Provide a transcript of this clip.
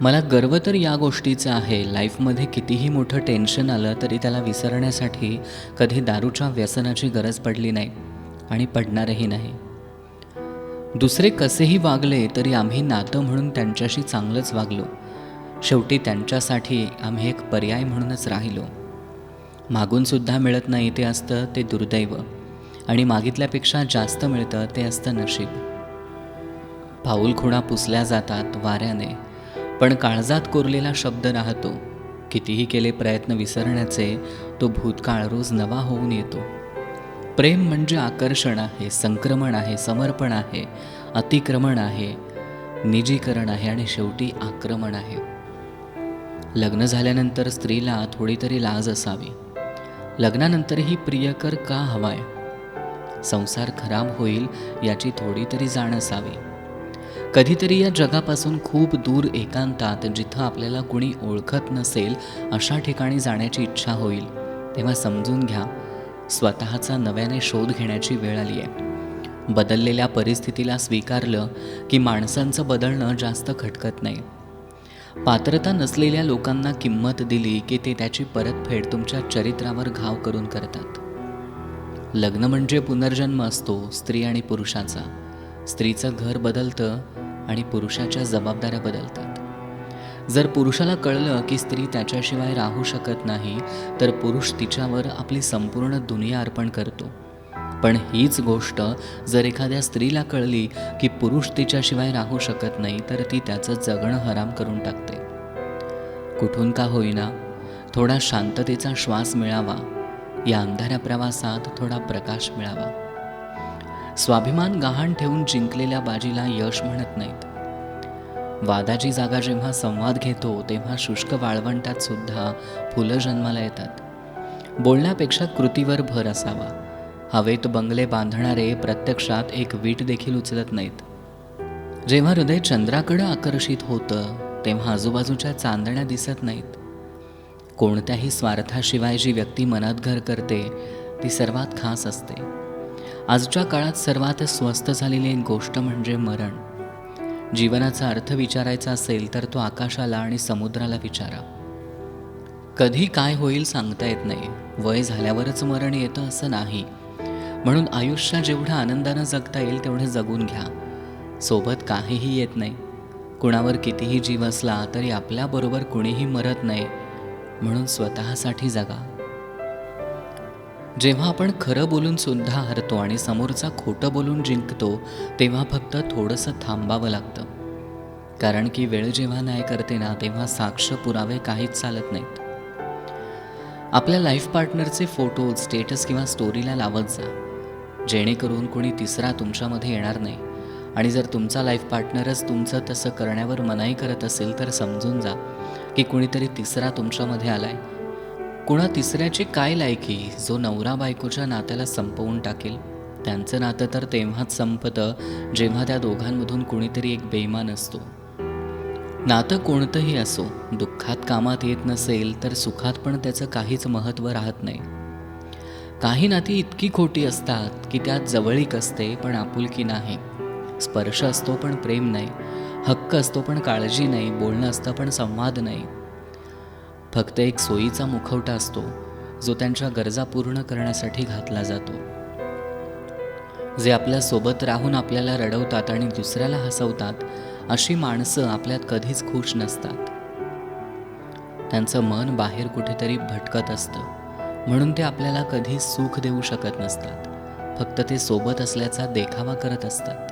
मला गर्व तर या गोष्टीचा आहे. लाईफमध्ये कितीही मोठं टेन्शन आलं तरी त्याला विसरण्यासाठी कधी दारूच्या व्यसनाची गरज पडली नाही आणि पडणारही नाही. दुसरे कसेही वागले तरी आम्ही नातं म्हणून त्यांच्याशी चांगलंच वागलो. शेवटी त्यांच्यासाठी आम्ही एक पर्याय म्हणूनच राहिलो. मागूनसुद्धा मिळत नाही ते असतं ते दुर्दैव आणि मागितल्यापेक्षा जास्त मिळतं ते असतं नशीब. पाऊल खुणा पुसल्या जातात वाऱ्याने. पण काळजात कोरलेला शब्द राहतो. कितीही केले प्रयत्न विसरण्याचे तो भूतकाळ रोज नवा होऊन येतो. प्रेम म्हणजे आकर्षण आहे संक्रमण आहे समर्पण आहे अतिक्रमण आहे निजीकरण आहे आणि शेवटी आक्रमण आहे. लग्न झाल्यानंतर स्त्रीला थोडी तरी लाज असावी. लग्नानंतरही प्रियकर का हवाय? संसार खराब होईल याची थोडी तरी जाण असावी. कधीतरी या जगापासून खूप दूर एकांतात जिथं आपल्याला कुणी ओळखत नसेल अशा ठिकाणी जाण्याची इच्छा होईल. तेव्हा समजून घ्या स्वतःचा नव्याने शोध घेण्याची वेळ आली आहे. बदललेल्या परिस्थितीला स्वीकारलं की माणसांचं बदलणं जास्त खटकत नाही. पात्रता नसलेल्या लोकांना किंमत दिली की ते त्याची परतफेड तुमच्या चरित्रावर घाव करून करतात. लग्न म्हणजे पुनर्जन्म असतो स्त्री आणि पुरुषाचा. स्त्रीचं घर बदलतं आणि पुरुषाच्या जबाबदाऱ्या बदलतात. जर पुरुषाला कळलं की स्त्री त्याच्याशिवाय राहू शकत नाही तर पुरुष तिच्यावर आपली संपूर्ण दुनिया अर्पण करतो. पण हीच गोष्ट जर एखाद्या स्त्रीला कळली की पुरुष तिच्याशिवाय राहू शकत नाही तर ती त्याचं जगणं हराम करून टाकते. कुठून का होईना थोडा शांततेचा श्वास मिळावा. या अंधाऱ्या प्रवासात थोडा प्रकाश मिळावा. स्वाभिमान गहाण ठेवून जिंकलेल्या बाजीला यश म्हणत नाहीत. वादाची जागा जेव्हा संवाद घेतो तेव्हा शुष्क वाळवंटात सुद्धा फुलं जन्माला येतात. बोलण्यापेक्षा कृतीवर भर असावा. हवेत बंगले बांधणारे प्रत्यक्षात एक वीट देखील उचलत नाहीत. जेव्हा हृदय चंद्राकडं आकर्षित होतं तेव्हा आजूबाजूच्या चांदण्या दिसत नाहीत. कोणत्याही स्वार्थाशिवाय जी व्यक्ती मनात घर करते ती सर्वात खास असते. आजच्या काळात सर्वात स्वस्त झालेली एक गोष्ट म्हणजे मरण. जीवनाचा अर्थ विचारायचा असेल तर तो आकाशाला आणि समुद्राला विचारा. कधी काय होईल सांगता येत नाही. वय झाल्यावरच मरण येतं असं नाही. म्हणून आयुष्य जेवढं आनंदानं जगता येईल तेवढं जगून घ्या. सोबत काहीही येत नाही. कुणावर कितीही जीव असला तरी आपल्याबरोबर कुणीही मरत नाही. म्हणून स्वतःसाठी जगा. जेव्हा आपण खरं बोलून सुद्धा हरतो आणि समोरचा खोटं बोलून जिंकतो तेव्हा फक्त थोडंसं थांबावं लागतं. कारण की वेळ जेव्हा न्याय करते ना तेव्हा साक्ष पुरावे काहीच चालत नाहीत. आपल्या लाईफ पार्टनरचे फोटो स्टेटस किंवा स्टोरीला लावत जा. जेणेकरून कोणी तिसरा तुमच्यामध्ये येणार नाही. आणि जर तुमचा लाईफ पार्टनरच तुमचं तसं करण्यावर मनाई करत असेल तर समजून जा की कुणीतरी तिसरा तुमच्यामध्ये आला आहे कुणा तिसऱ्याची काय लायकी? जो नवरा बायकोच्या नात्याला संपवून टाकेल? त्यांचं नातं तर तेव्हाच संपतं जेव्हा त्या दोघांमधून कुणीतरी एक बेईमान असतो. नातं कोणतंही असो दुःखात कामात येत नसेल तर सुखात पण त्याचं काहीच महत्त्व राहत नाही. काही नाती इतकी खोटी असतात की त्यात जवळीक असते पण आपुलकी नाही. स्पर्श असतो पण प्रेम नाही. हक्क असतो पण काळजी नाही. बोलणं असतं पण संवाद नाही. फक्त एक सोयीचा मुखवटा असतो जो त्यांच्या गरजा पूर्ण करण्यासाठी घातला जातो. जे आपल्यासोबत राहून आपल्याला रडवतात आणि दुसऱ्याला हसवतात अशी माणसं आपल्यात कधीच खुश नसतात. त्यांचं मन बाहेर कुठेतरी भटकत असतं म्हणून ते आपल्याला कधी सुख देऊ शकत नसतात. फक्त ते सोबत असल्याचा देखावा करत असतात.